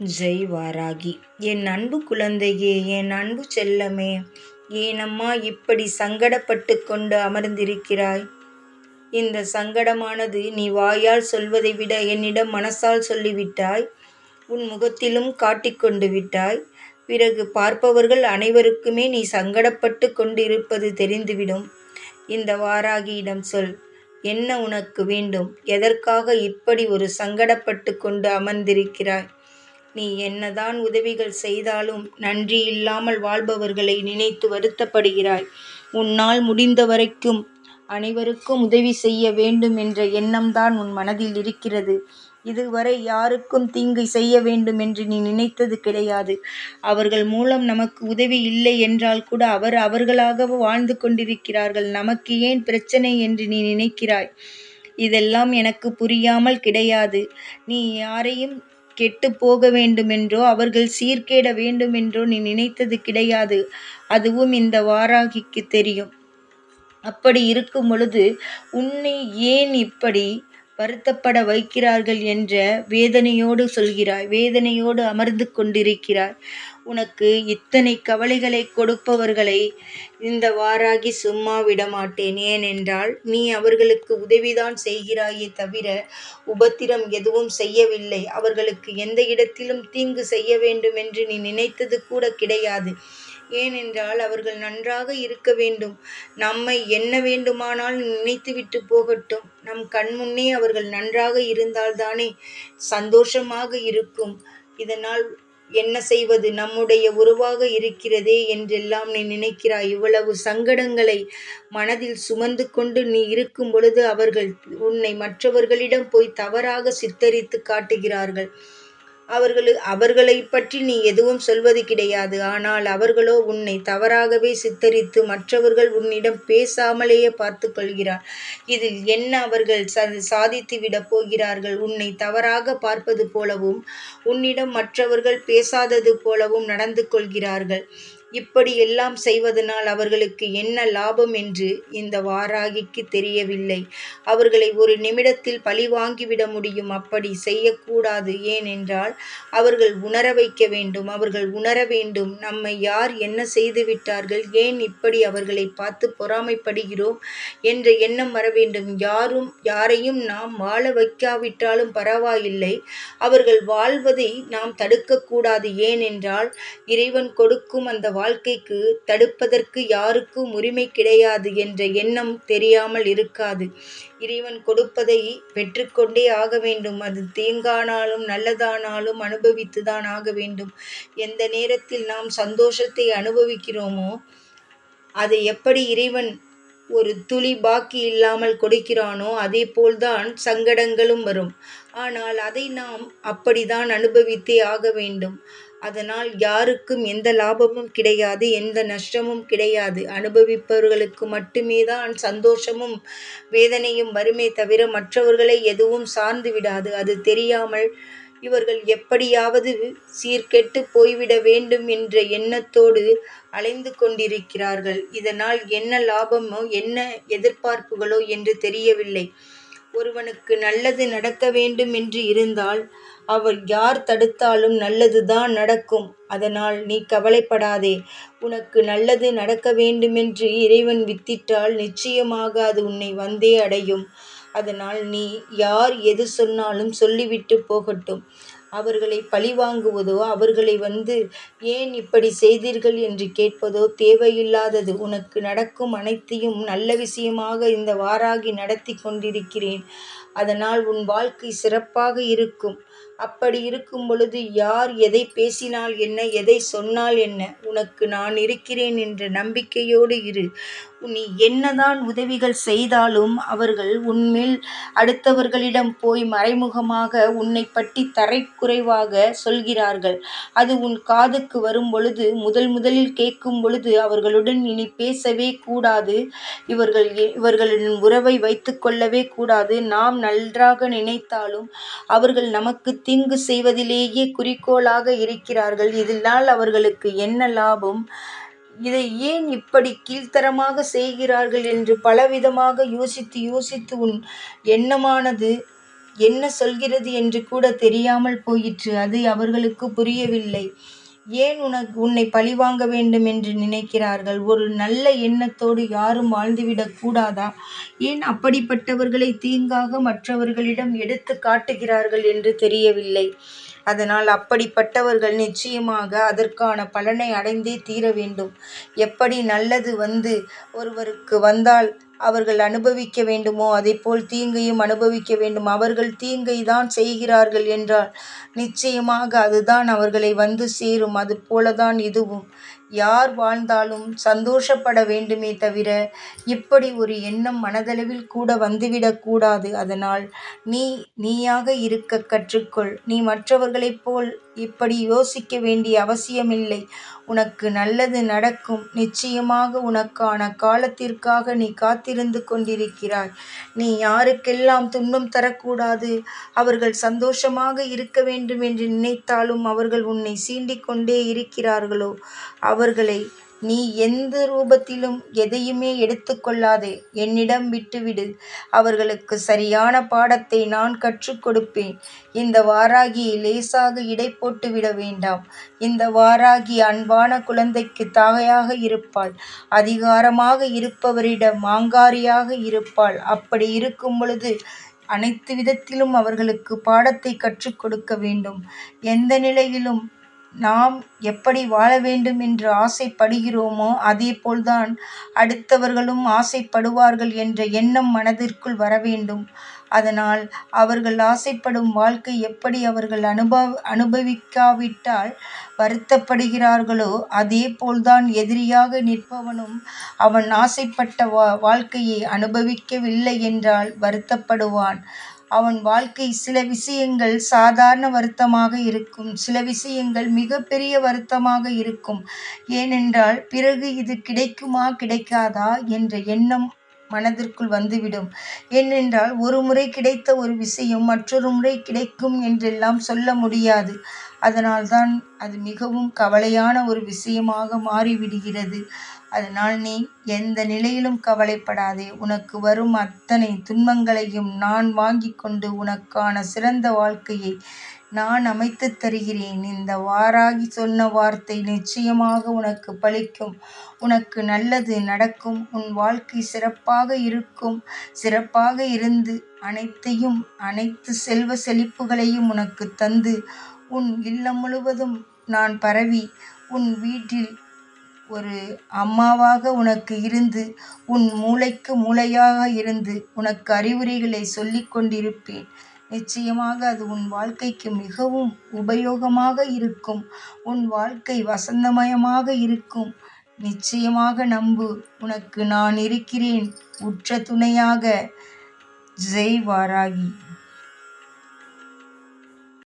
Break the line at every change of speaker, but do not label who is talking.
ஜெய் வாராகி என் அன்பு குழந்தையே என் அன்பு செல்லமே ஏனம்மா இப்படி சங்கடப்பட்டு கொண்டு அமர்ந்திருக்கிறாய்? இந்த சங்கடமானது நீ வாயால் சொல்வதை விட என்னிடம் மனசால் சொல்லிவிட்டாய்? உன் முகத்திலும் காட்டிக்கொண்டு விட்டாய்? பிறகு பார்ப்பவர்கள் அனைவருக்குமே நீ சங்கடப்பட்டு கொண்டிருப்பது தெரிந்துவிடும். இந்த வாராகியிடம் சொல். என்ன உனக்கு வேண்டும்? எதற்காக இப்படி ஒரு சங்கடப்பட்டு கொண்டு அமர்ந்திருக்கிறாய்? நீ என்னதான் உதவிகள் செய்தாலும் நன்றி இல்லாமல் வாழ்பவர்களை நினைத்து வருத்தப்படுகிறாய். உன்னால் முடிந்த வரைக்கும் அனைவருக்கும் உதவி செய்ய வேண்டும் என்ற எண்ணம்தான் உன் மனதில் இருக்கிறது. இதுவரை யாருக்கும் தீங்கு செய்ய வேண்டும் என்று நீ நினைத்தது கிடையாது. அவர்கள் மூலம் நமக்கு உதவி இல்லை என்றால் கூட அவர் அவர்களாக வாழ்ந்து கொண்டிருக்கிறார்கள். நமக்கு ஏன் பிரச்சனை என்று நீ நினைக்கிறாய்? இதெல்லாம் எனக்கு புரியாமல் கிடையாது. நீ யாரையும் கெட்டு போக வேண்டுமென்றோ அவர்கள் சீர்கேட வேண்டுமென்றோ நீ நினைத்தது கிடையாது. அதுவும் இந்த வாராகிக்கு தெரியும். அப்படி இருக்கும் பொழுது உன்னை ஏன் இப்படி வருத்தப்பட வைக்கிறார்கள் என்ற வேதனையோடு சொல்கிறாய். வேதனையோடு அமர்ந்து கொண்டிருக்கிறாய். உனக்கு இத்தனை கவலைகளை கொடுப்பவர்களை இந்த வாராகி சும்மா விடமாட்டேன். ஏனென்றால் நீ அவர்களுக்கு உதவிதான் செய்கிறாயே தவிர உபத்திரம் எதுவும் செய்யவில்லை. அவர்களுக்கு எந்த இடத்திலும் தீங்கு செய்ய வேண்டும் என்று நீ நினைத்தது கூட கிடையாது. ஏனென்றால் அவர்கள் நன்றாக இருக்க வேண்டும். நம்மை என்ன வேண்டுமானால் நினைத்துவிட்டு போகட்டும். நம் கண்முன்னே அவர்கள் நன்றாக இருந்தால்தானே சந்தோஷமாக இருக்கும். இதனால் என்ன செய்வது? நம்முடைய உருவாக இருக்கிறதே என்றெல்லாம் நீ நினைக்கிறாய். இவ்வளவு சங்கடங்களை மனதில் சுமந்து கொண்டு நீ இருக்கும் பொழுது அவர்கள் உன்னை மற்றவர்களிடம் போய் தவறாக சித்தரித்து காட்டுகிறார்கள். அவர்கள் அவர்களை பற்றி நீ எதுவும் சொல்வது கிடையாது. ஆனால் அவர்களோ உன்னை தவறாகவே சித்தரித்து மற்றவர்கள் உன்னிடம் பேசாமலேயே பார்த்து கொள்கிறார் இதில் என்ன அவர்கள் சாதித்து விடப் போகிறார்கள்? உன்னை தவறாக பார்ப்பது போலவும் உன்னிடம் மற்றவர்கள் பேசாதது போலவும் நடந்து கொள்கிறார்கள் இப்படி எல்லாம் செய்வதனால் அவர்களுக்கு என்ன லாபம் என்று இந்த வாராகிக்கு தெரியவில்லை. அவர்களை ஒரு நிமிடத்தில் பழி வாங்கிவிட முடியும். அப்படி செய்யக்கூடாது. ஏனென்றால் அவர்கள் உணர வைக்க வேண்டும். அவர்கள் உணர வேண்டும். நம்மை யார் என்ன செய்து விட்டார்கள்? ஏன் இப்படி அவர்களை பார்த்து பொறாமைப்படுகிறோம் என்ற எண்ணம் வர வேண்டும். யாரும் யாரையும் நாம் வாழ வைக்காவிட்டாலும் பரவாயில்லை. அவர்கள் வாழ்வதை நாம் தடுக்கக்கூடாது. ஏனென்றால் இறைவன் கொடுக்கும் அந்த வாழ்க்கைக்கு தடுப்பதற்கு யாருக்கும் உரிமை கிடையாது என்ற எண்ணம் தெரியாமல் இருக்காது. இறைவன் கொடுப்பதை பெற்றுக்கொண்டே ஆக வேண்டும். அது தீங்கானாலும் நல்லதானாலும் அனுபவித்துதான் ஆக வேண்டும். எந்த நேரத்தில் நாம் சந்தோஷத்தை அனுபவிக்கிறோமோ அதை எப்படி இறைவன் ஒரு துளி பாக்கி இல்லாமல் கொடுக்கிறானோ அதே போல்தான் சங்கடங்களும் வரும். ஆனால் அதை நாம் அப்படிதான் அனுபவித்தே ஆக வேண்டும். அதனால் யாருக்கும் எந்த லாபமும் கிடையாது எந்த நஷ்டமும் கிடையாது. அனுபவிப்பவர்களுக்கு மட்டுமே தான் சந்தோஷமும் வேதனையும் வருமே தவிர மற்றவர்களை எதுவும் சார்ந்து விடாது. அது தெரியாமல் இவர்கள் எப்படியாவது சீர்கெட்டு போய்விட வேண்டும் என்ற எண்ணத்தோடு அலைந்து கொண்டிருக்கிறார்கள். இதனால் என்ன லாபமோ என்ன எதிர்பார்ப்புகளோ என்று தெரியவில்லை. ஒருவனுக்கு நல்லது நடக்க வேண்டும் என்று இருந்தால் அவர் யார் தடுத்தாலும் நல்லதுதான் நடக்கும். அதனால் நீ கவலைப்படாதே. உனக்கு நல்லது நடக்க வேண்டுமென்று இறைவன் வித்திட்டால் நிச்சயமாக அது உன்னை வந்தே அடையும். அதனால் நீ யார் எது சொன்னாலும் சொல்லிவிட்டு போகட்டும். அவர்களை பழிவாங்குவதோ அவர்களை வந்து ஏன் இப்படி செய்தீர்கள் என்று கேட்பதோ தேவையில்லாதது. உனக்கு நடக்கும் அனைத்தையும் நல்ல விஷயமாக இந்த வாராகி நடத்தி கொண்டிருக்கிறேன். அதனால் உன் வாழ்க்கை சிறப்பாக இருக்கும். அப்படி இருக்கும் பொழுது யார் எதை பேசினால் என்ன எதை சொன்னால் என்ன? உனக்கு நான் இருக்கிறேன் என்ற நம்பிக்கையோடு இரு. நீ என்னதான் உதவிகள் செய்தாலும் அவர்கள் உன்மேல் அடுத்தவர்களிடம் போய் மறைமுகமாக உன்னை பற்றி தரைக்குறைவாக சொல்கிறார்கள். அது உன் காதுக்கு வரும் பொழுது முதல் முதலில் கேட்கும் பொழுது அவர்களுடன் இனி பேசவே கூடாது. இவர்கள் இவர்களின் உறவை வைத்து கொள்ளவே கூடாது. நாம் நன்றாக நினைத்தாலும் அவர்கள் நமக்கு தீங்கு செய்வதிலேயே குறிக்கோளாக இருக்கிறார்கள். இதனால் அவர்களுக்கு என்ன லாபம்? இதை ஏன் இப்படி கீழ்த்தரமாக செய்கிறார்கள் என்று பலவிதமாக யோசித்து யோசித்து உன் எண்ணமானது என்ன சொல்கிறது என்று கூட தெரியாமல் போயிற்று. அது அவர்களுக்கு புரியவில்லை. ஏன் உனக்கு உன்னை பழிவாங்க வேண்டும் என்று நினைக்கிறார்கள்? ஒரு நல்ல எண்ணத்தோடு யாரும் வாழ்ந்துவிடக் கூடாதா? ஏன் அப்படிப்பட்டவர்களை தீங்காக மற்றவர்களிடம் எடுத்து காட்டுகிறார்கள் என்று தெரியவில்லை? அதனால் அப்படிப்பட்டவர்கள் நிச்சயமாக அதற்கான பலனை அடைந்தே தீர வேண்டும். எப்படி நல்லது வந்து ஒருவருக்கு வந்தால் அவர்கள் அனுபவிக்க வேண்டுமோ? அதேபோல் தீங்கையும் அனுபவிக்க வேண்டும். அவர்கள் தீங்கை தான் செய்கிறார்கள் என்றால் நிச்சயமாக அதுதான் அவர்களை வந்து சேரும். அது போலதான் இதுவும். யார் வாழ்ந்தாலும் சந்தோஷப்பட வேண்டுமே தவிர இப்படி ஒரு எண்ணம் மனதளவில் கூட வந்துவிடக்கூடாது அதனால் நீ நீயாக இருக்க கற்றுக்கொள். நீ மற்றவர்களைப் போல் இப்படி யோசிக்க வேண்டிய அவசியமில்லை. உனக்கு நல்லது நடக்கும். நிச்சயமாக உனக்கான காலத்திற்காக நீ காத்திருந்து கொண்டிருக்கிறாய். நீ யாருக்கெல்லாம் துன்பம் தரக்கூடாது? அவர்கள் சந்தோஷமாக இருக்க வேண்டும் என்று நினைத்தாலும் அவர்கள் உன்னை சீண்டிக்கொண்டே இருக்கிறார்களோ இருக்கிறார்களோ? அவர்களை நீ எந்த ரூபத்திலும் எதையுமே எடுத்துக்கொள்ளாதே. என்னிடம் விட்டுவிடு. அவர்களுக்கு சரியான பாடத்தை நான் கற்றுக் கொடுப்பேன். இந்த வாராகியை லேசாக இடை போட்டு விட வேண்டாம். இந்த வாராகி அன்பான குழந்தைக்கு தாயாக இருப்பாள். அதிகாரமாக இருப்பவரிடம் மாங்காரியாக இருப்பாள். அப்படி இருக்கும் பொழுது அனைத்து விதத்திலும் அவர்களுக்கு பாடத்தை கற்றுக் கொடுக்க வேண்டும். எந்த நிலையிலும் நாம் எப்படி வாழ வேண்டும் என்று ஆசைப்படுகிறோமோ அதேபோல்தான் அடுத்தவர்களும் ஆசைப்படுவார்கள் என்ற எண்ணம் மனதிற்குள் வர வேண்டும். அதனால் அவர்கள் ஆசைப்படும் வாழ்க்கை எப்படி அவர்கள் அனுபவ அனுபவிக்காவிட்டால் வருத்தப்படுகிறார்களோ அதே போல்தான் எதிரியாக நிற்பவனும் அவன் ஆசைப்பட்ட வா வாழ்க்கையை அனுபவிக்கவில்லை என்றால் வருத்தப்படுவான். அவன் வாழ்க்கை சில விஷயங்கள் சாதாரண வருத்தமாக இருக்கும் சில விஷயங்கள் மிகப்பெரிய வருத்தமாக இருக்கும். ஏனென்றால் பிறகு இது கிடைக்குமா கிடைக்காதா என்ற எண்ணம் மனதிற்குள் வந்துவிடும். ஏனென்றால் ஒரு முறை கிடைத்த ஒரு விஷயம் மற்றொரு முறை கிடைக்கும் என்றெல்லாம் சொல்ல முடியாது. அதனால்தான் அது மிகவும் கவலையான ஒரு விஷயமாக மாறிவிடுகிறது. அதனால் நீ எந்த நிலையிலும் கவலைப்படாதே. உனக்கு வரும் அத்தனை துன்பங்களையும் நான் வாங்கி கொண்டு உனக்கான சிறந்த வாழ்க்கையை நான் அமைத்து தருகிறேன். இந்த வாராகி சொன்ன வார்த்தை நிச்சயமாக உனக்கு பலிக்கும் உனக்கு நல்லது நடக்கும். உன் வாழ்க்கை சிறப்பாக இருக்கும். சிறப்பாக இருந்து அனைத்தையும் அனைத்து செல்வ செழிப்புகளையும் உனக்கு தந்து உன் இல்லம் முழுவதும் நான் பரவி உன் வீட்டில் ஒரு அம்மாவாக உனக்கு இருந்து உன் மூளைக்கு மூளையாக இருந்து உனக்கு அறிவுரைகளை சொல்லிக் கொண்டிருப்பேன். நிச்சயமாக அது உன் வாழ்க்கைக்கு மிகவும் உபயோகமாக இருக்கும். உன் வாழ்க்கை வசந்தமயமாக இருக்கும். நிச்சயமாக நம்பு உனக்கு நான் இருக்கிறேன். உற்ற துணையாக ஜெய் வாராகி